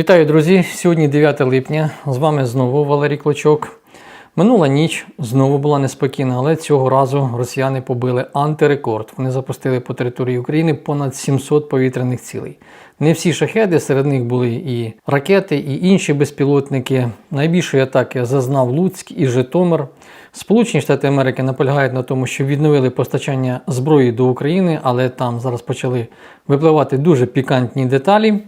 Вітаю, друзі! Сьогодні 9 липня. З вами знову Валерій Клочок. Минула ніч знову була неспокійна, але цього разу росіяни побили антирекорд. Вони запустили по території України понад 700 повітряних цілей. Не всі шахеди, серед них були і ракети, і інші безпілотники. Найбільшої атаки зазнав Луцьк і Житомир. Сполучені Штати Америки наполягають на тому, що відновили постачання зброї до України, але там зараз почали випливати дуже пікантні деталі.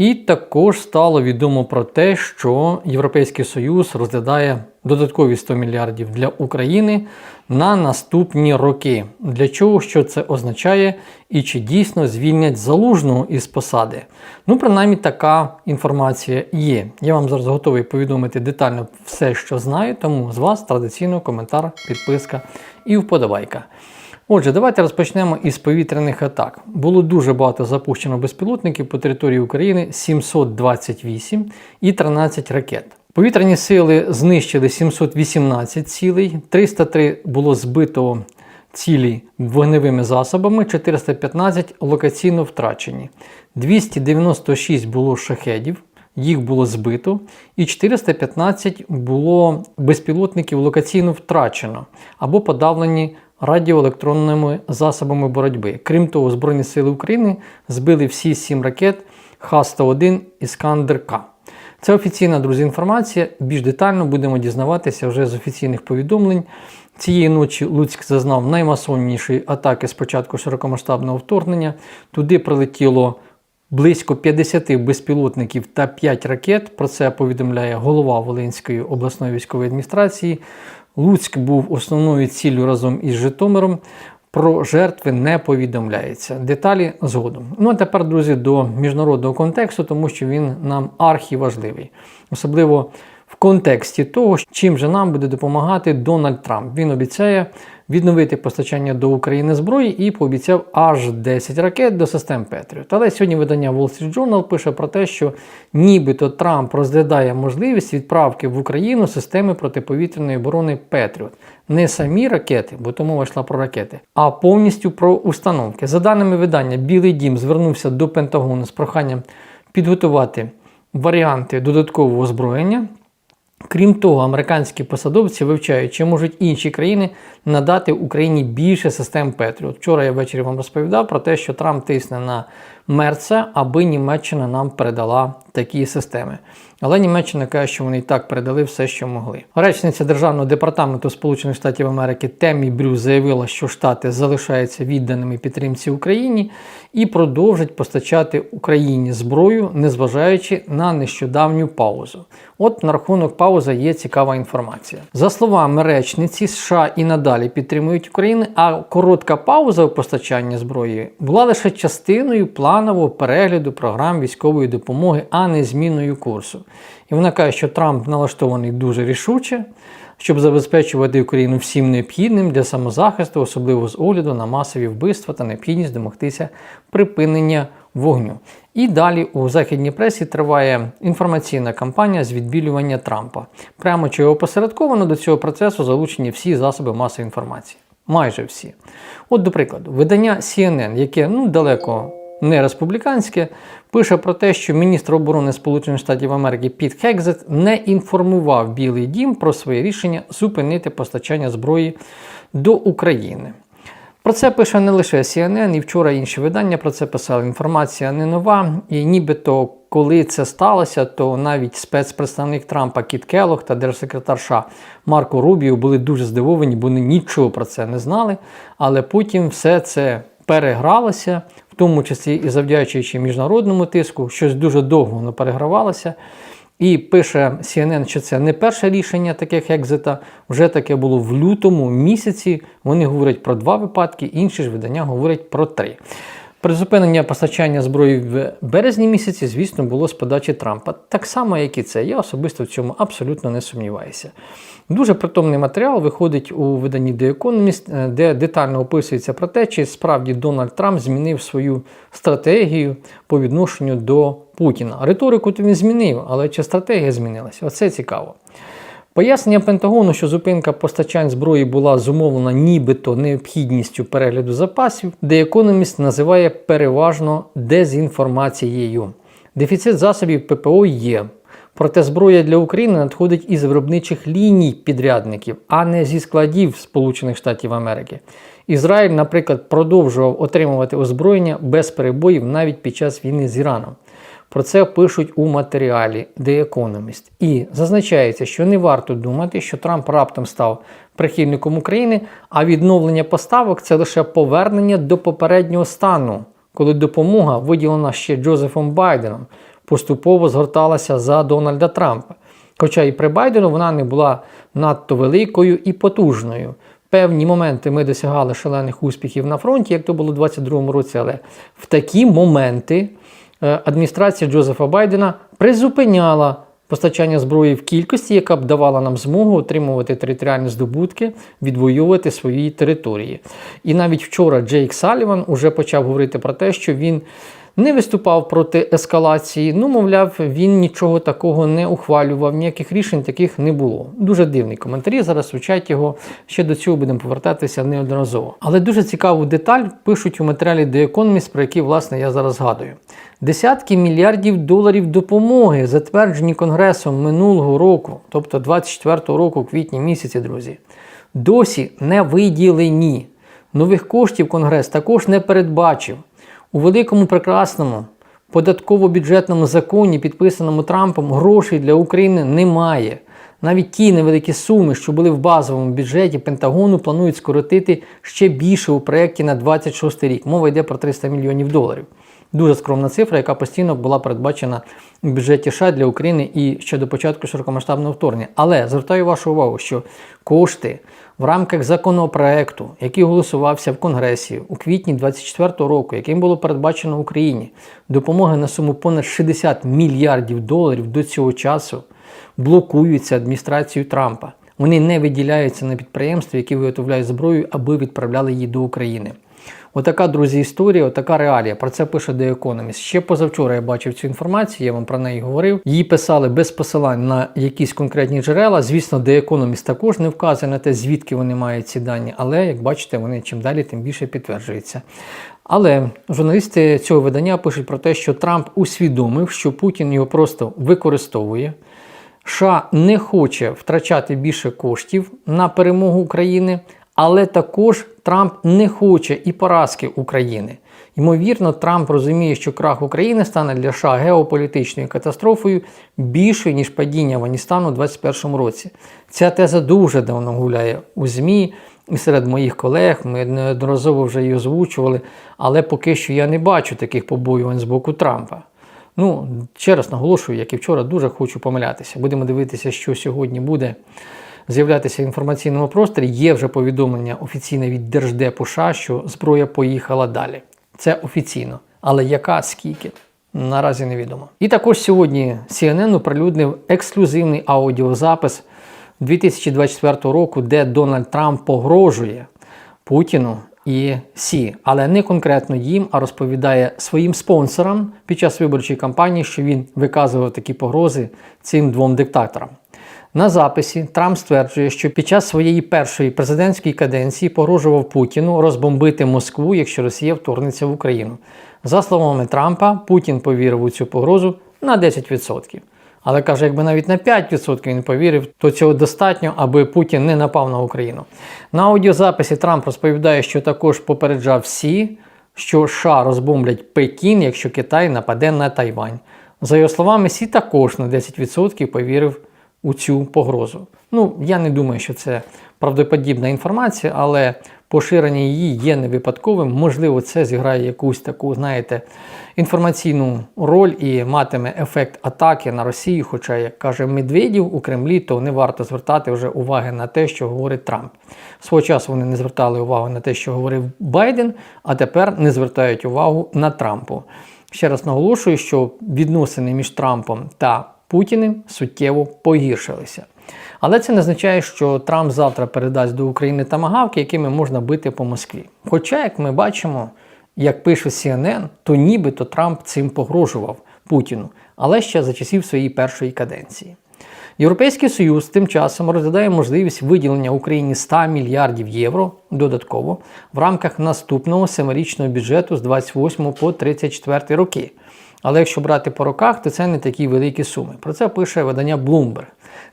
І також стало відомо про те, що Європейський Союз розглядає додаткові 100 мільярдів для України на наступні роки. Для чого що це означає і чи дійсно звільнять залужного із посади? Ну, принаймні, така інформація є. Я вам зараз готовий повідомити детально все, що знаю, тому з вас традиційно коментар, підписка і вподобайка. Отже, давайте розпочнемо із повітряних атак. Було дуже багато запущено безпілотників по території України 728 і 13 ракет. Повітряні сили знищили 718 цілей, 303 було збито цілі вогневими засобами, 415 локаційно втрачені, 296 було шахедів, їх було збито, і 415 було безпілотників локаційно втрачено або подавлені радіоелектронними засобами боротьби. Крім того, Збройні Сили України збили всі сім ракет Х-101 Іскандер-К. Це офіційна, друзі, інформація. Більш детально будемо дізнаватися вже з офіційних повідомлень. Цієї ночі Луцьк зазнав наймасовнішої атаки з початку широкомасштабного вторгнення. Туди прилетіло близько 50 безпілотників та 5 ракет. Про це повідомляє голова Волинської обласної військової адміністрації. Луцьк був основною ціллю разом із Житомиром. Про жертви не повідомляється. Деталі згодом. Ну а тепер, друзі, до міжнародного контексту, тому що він нам архіважливий. Особливо в контексті того, чим же нам буде допомагати Дональд Трамп. Він обіцяє відновити постачання до України зброї і пообіцяв аж 10 ракет до систем Петріот. Але сьогодні видання Wall Street Journal пише про те, що нібито Трамп розглядає можливість відправки в Україну системи протиповітряної оборони Петріот. Не самі ракети, бо тому йшла про ракети, а повністю про установки. За даними видання, Білий Дім звернувся до Пентагону з проханням підготувати варіанти додаткового озброєння. Крім того, американські посадовці вивчають, чи можуть інші країни надати Україні більше систем Петріот. Вчора я ввечері вам розповідав про те, що Трамп тисне на Мерца, аби Німеччина нам передала такі системи. Але Німеччина каже, що вони і так передали все, що могли. Речниця Державного департаменту Сполучених Штатів Америки Темі Брю заявила, що Штати залишаються відданими підтримці Україні і продовжать постачати Україні зброю, незважаючи на нещодавню паузу. От на рахунок паузи є цікава інформація. За словами речниці, США і надалі підтримують Україну, а коротка пауза у постачанні зброї була лише частиною планового перегляду програм військової допомоги, а не зміною курсу. І вона каже, що Трамп налаштований дуже рішуче, щоб забезпечувати Україну всім необхідним для самозахисту, особливо з огляду на масові вбивства та необхідність домогтися припинення вогню. І далі у західній пресі триває інформаційна кампанія з відбілювання Трампа. Прямо чи опосередковано до цього процесу залучені всі засоби масової інформації. Майже всі. От, до прикладу, видання CNN, яке ну, далеко не республіканське, пише про те, що міністр оборони Сполучених Штатів Америки Піт Хекзет не інформував Білий Дім про своє рішення зупинити постачання зброї до України. Про це пише не лише CNN, і вчора інші видання про це писали. Інформація не нова, і нібито коли це сталося, то навіть спецпредставник Трампа Кіт Келлог та держсекретар США Марко Рубіо були дуже здивовані, бо вони нічого про це не знали. Але потім все це перегралося, тому числі і завдячуючи міжнародному тиску, щось дуже довго воно перегравалося. І пише CNN, що це не перше рішення таких екзита, вже таке було в лютому місяці. Вони говорять про два випадки, інші ж видання говорять про три. Призупинення постачання зброї в березні місяці, звісно, було з подачі Трампа. Так само, як і це. Я особисто в цьому абсолютно не сумніваюся. Дуже притомний матеріал виходить у виданні The Economist, де детально описується про те, чи справді Дональд Трамп змінив свою стратегію по відношенню до Путіна. Риторику то він змінив, але чи стратегія змінилася? Оце цікаво. Пояснення Пентагону, що зупинка постачань зброї була зумовлена нібито необхідністю перегляду запасів, де економіст називає переважно дезінформацією. Дефіцит засобів ППО є. Проте зброя для України надходить із виробничих ліній підрядників, а не зі складів Сполучених Штатів Америки. Ізраїль, наприклад, продовжував отримувати озброєння без перебоїв навіть під час війни з Іраном. Про це пишуть у матеріалі The Economist. І зазначається, що не варто думати, що Трамп раптом став прихильником України, а відновлення поставок це лише повернення до попереднього стану, коли допомога, виділена ще Джозефом Байденом, поступово згорталася за Дональда Трампа. Хоча і при Байдену вона не була надто великою і потужною. Певні моменти ми досягали шалених успіхів на фронті, як то було у 2022 році, але в такі моменти адміністрація Джозефа Байдена призупиняла постачання зброї в кількості, яка б давала нам змогу отримувати територіальні здобутки, відвоювати свої території. І навіть вчора Джейк Саліван уже почав говорити про те, що він не виступав проти ескалації. Ну, мовляв, він нічого такого не ухвалював, ніяких рішень таких не було. Дуже дивний коментарі. Зараз звучать його. Ще до цього будемо повертатися неодноразово. Але дуже цікаву деталь пишуть у матеріалі The Economist, про який, власне, я зараз згадую. Десятки мільярдів доларів допомоги, затверджені Конгресом минулого року, тобто 24 року, квітні місяці, друзі, досі не виділені. Нових коштів Конгрес також не передбачив. У великому прекрасному податково-бюджетному законі, підписаному Трампом, грошей для України немає. Навіть ті невеликі суми, що були в базовому бюджеті Пентагону, планують скоротити ще більше у проєкті на 26 рік. Мова йде про 300 мільйонів доларів. Дуже скромна цифра, яка постійно була передбачена у бюджеті США для України і ще до початку широкомасштабного вторгнення. Але звертаю вашу увагу, що кошти в рамках законопроекту, який голосувався в Конгресі у квітні 2024 року, яким було передбачено Україні допомоги на суму понад 60 мільярдів доларів до цього часу, блокуються адміністрацією Трампа. Вони не виділяються на підприємства, які виготовляють зброю, аби відправляли її до України. Отака, друзі, історія, отака реалія. Про це пише The Economist. Ще позавчора я бачив цю інформацію, я вам про неї говорив. Її писали без посилань на якісь конкретні джерела. Звісно, The Economist також не вказує на те, звідки вони мають ці дані, але як бачите, вони чим далі, тим більше підтверджуються. Але журналісти цього видання пишуть про те, що Трамп усвідомив, що Путін його просто використовує. США не хоче втрачати більше коштів на перемогу України, але також Трамп не хоче і поразки України. Ймовірно, Трамп розуміє, що крах України стане для США геополітичною катастрофою більшою, ніж падіння Афганістану у 2021 році. Ця теза дуже давно гуляє у ЗМІ і серед моїх колег. Ми неодноразово вже її озвучували, але поки що я не бачу таких побоювань з боку Трампа. Ну, ще раз наголошую, як і вчора, дуже хочу помилятися. Будемо дивитися, що сьогодні буде з'являтися в інформаційному просторі. Є вже повідомлення офіційне від Держдепу США, що зброя поїхала далі. Це офіційно. Але яка скільки? Наразі невідомо. І також сьогодні CNN оприлюднив ексклюзивний аудіозапис 2024 року, де Дональд Трамп погрожує Путіну і Сі, але не конкретно їм, а розповідає своїм спонсорам під час виборчої кампанії, що він виказував такі погрози цим двом диктаторам. На записі Трамп стверджує, що під час своєї першої президентської каденції погрожував Путіну розбомбити Москву, якщо Росія вторгнеться в Україну. За словами Трампа, Путін повірив у цю погрозу на 10%. Але каже, якби навіть на 5% він повірив, то цього достатньо, аби Путін не напав на Україну. На аудіозаписі Трамп розповідає, що також попереджав всі, що США розбомблять Пекін, якщо Китай нападе на Тайвань. За його словами, Сі також на 10% повірив у цю погрозу. Ну, я не думаю, що це правдоподібна інформація, але поширення її є не випадковим. Можливо, це зіграє якусь таку, знаєте, інформаційну роль і матиме ефект атаки на Росію. Хоча, як каже Медведів у Кремлі, то не варто звертати вже уваги на те, що говорить Трамп. Свого часу вони не звертали увагу на те, що говорив Байден, а тепер не звертають увагу на Трампу. Ще раз наголошую, що відносини між Трампом та Путіним суттєво погіршилися. Але це не означає, що Трамп завтра передасть до України тамагавки, якими можна бити по Москві. Хоча, як ми бачимо, як пише CNN, то нібито Трамп цим погрожував Путіну, але ще за часів своєї першої каденції. Європейський Союз тим часом розглядає можливість виділення Україні 100 мільярдів євро додатково в рамках наступного семирічного бюджету з 28 по 34 роки. Але якщо брати по роках, то це не такі великі суми. Про це пише видання Bloomberg.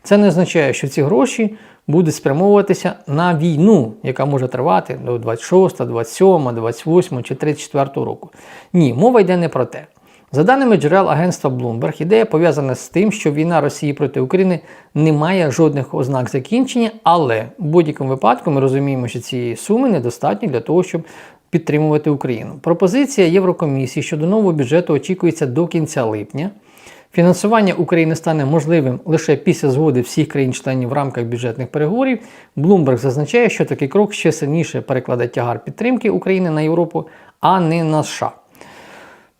Це не означає, що ці гроші будуть спрямовуватися на війну, яка може тривати до 26, 27, 28 чи 34 року. Ні, мова йде не про те. За даними джерел агентства Bloomberg, ідея пов'язана з тим, що війна Росії проти України не має жодних ознак закінчення, але в будь-якому випадку ми розуміємо, що цієї суми недостатньо для того, щоб підтримувати Україну. Пропозиція Єврокомісії щодо нового бюджету очікується до кінця липня. Фінансування України стане можливим лише після згоди всіх країн-членів в рамках бюджетних переговорів. Блумберг зазначає, що такий крок ще сильніше перекладе тягар підтримки України на Європу, а не на США.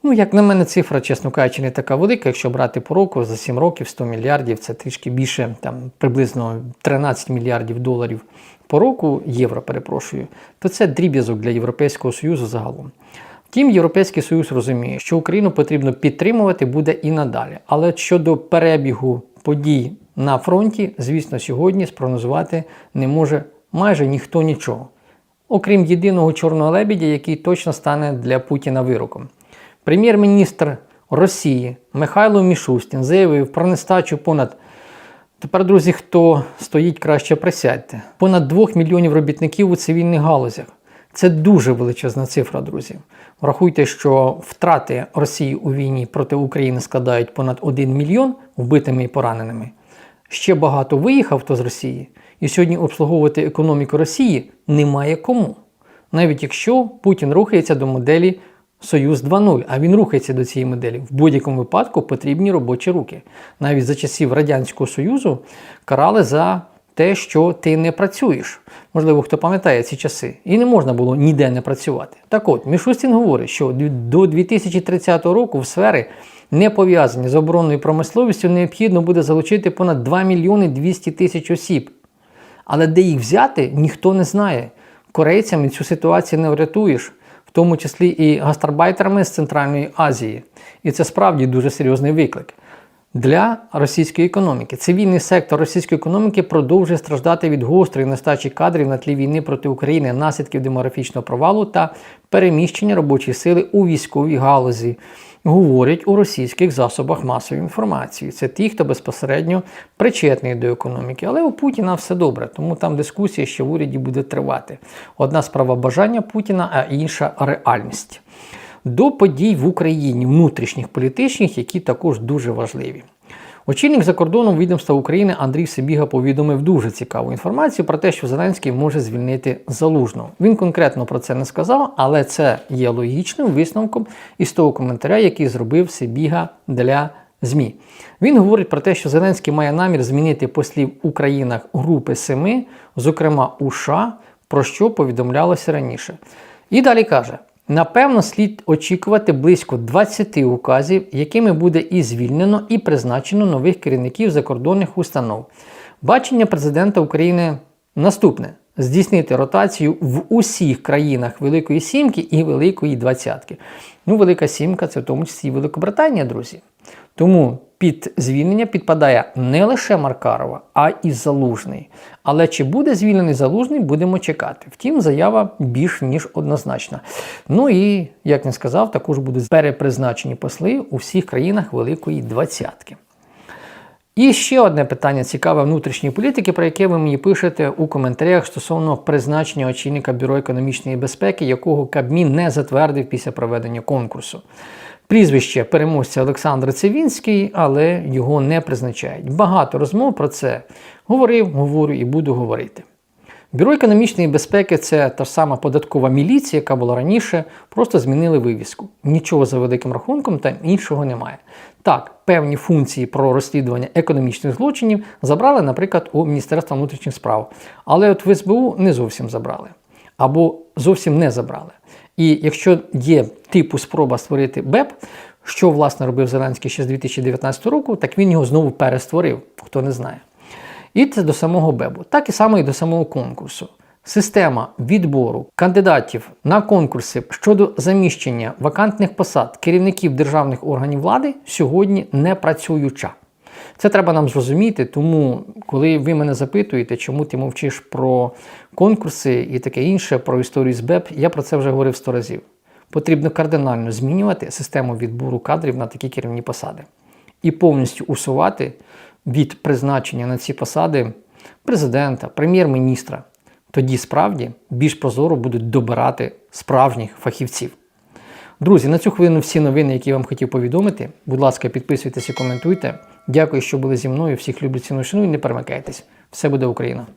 Ну, як на мене, цифра, чесно кажучи, не така велика. Якщо брати по року за 7 років 100 мільярдів, це трішки більше, там приблизно 13 мільярдів доларів по року, євро, перепрошую, то це дріб'язок для Європейського Союзу загалом. Втім, Європейський Союз розуміє, що Україну потрібно підтримувати буде і надалі. Але щодо перебігу подій на фронті, звісно, сьогодні спрогнозувати не може майже ніхто нічого. Окрім єдиного чорного лебідя, який точно стане для Путіна вироком. Прем'єр-міністр Росії Михайло Мішустін заявив про нестачу понад тепер, друзі, хто стоїть краще присядьте, понад 2 мільйонів робітників у цивільних галузях. Це дуже величезна цифра, друзі. Врахуйте, що втрати Росії у війні проти України складають понад 1 мільйон вбитими і пораненими. Ще багато виїхав хто з Росії, і сьогодні обслуговувати економіку Росії немає кому. Навіть якщо Путін рухається до моделі Союз 2.0, а він рухається до цієї моделі. В будь-якому випадку потрібні робочі руки. Навіть за часів Радянського Союзу карали за те, що ти не працюєш. Можливо, хто пам'ятає ці часи. І не можна було ніде не працювати. Так от, Мішустін говорить, що до 2030 року в сфери, не пов'язані з оборонною промисловістю, необхідно буде залучити понад 2 мільйони 200 тисяч осіб. Але де їх взяти, ніхто не знає. Корейцями цю ситуацію не врятуєш тому числі і гастарбайтерами з Центральної Азії. І це справді дуже серйозний виклик для російської економіки. Цивільний сектор російської економіки продовжує страждати від гострої нестачі кадрів на тлі війни проти України, наслідків демографічного провалу та переміщення робочої сили у військовій галузі. Говорять у російських засобах масової інформації. Це ті, хто безпосередньо причетний до економіки. Але у Путіна все добре, тому там дискусія, що в уряді буде тривати. Одна справа бажання Путіна, а інша реальність до подій в Україні, внутрішніх політичних, які також дуже важливі. Очільник закордонного відомства України Андрій Сибіга повідомив дуже цікаву інформацію про те, що Зеленський може звільнити залужного. Він конкретно про це не сказав, але це є логічним висновком із того коментаря, який зробив Сибіга для ЗМІ. Він говорить про те, що Зеленський має намір змінити послів у країнах Групи Семи, зокрема у США, про що повідомлялося раніше. І далі каже: Напевно, слід очікувати близько 20 указів, якими буде і звільнено, і призначено нових керівників закордонних установ. Бачення президента України наступне: здійснити ротацію в усіх країнах Великої Сімки і Великої Двадцятки. Ну, Велика Сімка це в тому числі і Великобританія, друзі. Тому під звільнення підпадає не лише Маркарова, а і Залужний. Але чи буде звільнений Залужний, будемо чекати. Втім, заява більш ніж однозначна. Ну і, як не сказав, також будуть перепризначені посли у всіх країнах Великої Двадцятки. І ще одне питання цікаве внутрішньої політики, про яке ви мені пишете у коментарях стосовно призначення очільника Бюро економічної безпеки, якого Кабмін не затвердив після проведення конкурсу. Прізвище переможця Олександр Цивінський, але його не призначають. Багато розмов про це говорив, говорю і буду говорити. Бюро економічної безпеки це та ж сама податкова міліція, яка була раніше, просто змінили вивіску. Нічого за великим рахунком там іншого немає. Так, певні функції про розслідування економічних злочинів забрали, наприклад, у Міністерства внутрішніх справ. Але от в СБУ не зовсім забрали. Або зовсім не забрали. І якщо є типу спроба створити БЕП, що власне робив Зеленський ще з 2019 року, так він його знову перестворив, хто не знає. І це до самого БЕБу, так і само і до самого конкурсу. Система відбору кандидатів на конкурси щодо заміщення вакантних посад керівників державних органів влади сьогодні не працююча. Це треба нам зрозуміти, тому коли ви мене запитуєте, чому ти мовчиш про конкурси і таке інше, про історію з БЕП, я про це вже говорив сто разів. Потрібно кардинально змінювати систему відбору кадрів на такі керівні посади і повністю усувати від призначення на ці посади президента, прем'єр-міністра. Тоді справді більш прозоро будуть добирати справжніх фахівців. Друзі, на цю хвилину всі новини, які я вам хотів повідомити. Будь ласка, підписуйтесь і коментуйте. Дякую, що були зі мною. Всіх люблю ціну і. Не перемикайтесь. Все буде Україна!